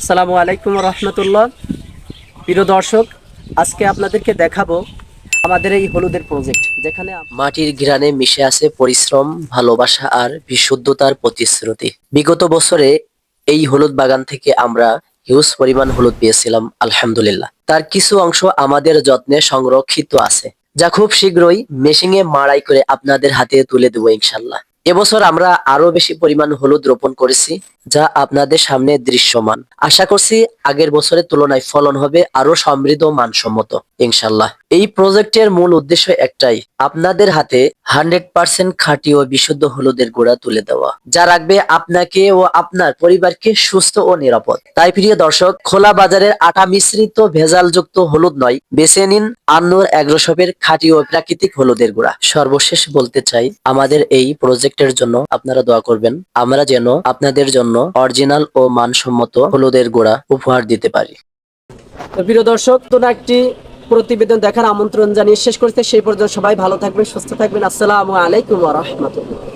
আসসালামু আলাইকুম রহমতুল্লাহ। প্রিয় দর্শক, আজকে আপনাদেরকে দেখাবো আমাদের এই হলুদের প্রজেক্ট যেখানে মাটির ঘিরানে মিশে আছে পরিশ্রম, ভালোবাসা আর বিশুদ্ধতার প্রতিশ্রুতি। বিগত বছরে এই হলুদ বাগান থেকে আমরা হিউজ পরিমাণ হলুদ পেয়েছিলাম, আলহামদুলিল্লাহ। তার কিছু অংশ আমাদের যত্নে সংরক্ষিত আছে। যা খুব শীঘ্রই মেশিংয়ে মাড়াই করে আপনাদের হাতে তুলে দেবো ইনশাল্লাহ এবছর আমরা আরও বেশি পরিমাণ হলুদ রোপণ করেছি, যা আপনাদের সামনে দৃশ্যমান। আশা করছি আগের বছরের তুলনায় ফলন হবে আরও সমৃদ্ধ মানসম্মত ইনশাল্লাহ এই প্রজেক্টের মূল উদ্দেশ্য একটাই, আপনাদের হাতে হান্ড্রেড পার্সেন্ট খাঁটি ও বিশুদ্ধ হলুদের গুঁড়া তুলে দেওয়া। যা রাখবে আপনাকে ও আপনার পরিবারকে সুস্থ ও নিরাপদ। তাই প্রিয় দর্শক, খোলা বাজারের আটা মিশ্রিত ভেজালযুক্ত হলুদ নয়, বেছে নিন আন্নুর অ্যাগ্রোশপের খাঁটি ও প্রাকৃতিক হলুদের গুঁড়া। সর্বশেষ বলতে চাই, আমাদের এই প্রজেক্টের জন্য আপনারা দোয়া করবেন, আমরা যেন আপনাদের জন্য অরিজিনাল ও মানসম্মত হলুদের গুঁড়া উপহার দিতে পারি। প্রিয় দর্শক তো একটি প্রতিবেদন দেখার আমন্ত্রণ জানিয়ে শেষ করতে সেই পর্যন্ত সবাই ভালো থাকবেন, সুস্থ থাকবেন। আসসালামু আলাইকুম রহমতুল্লাহ।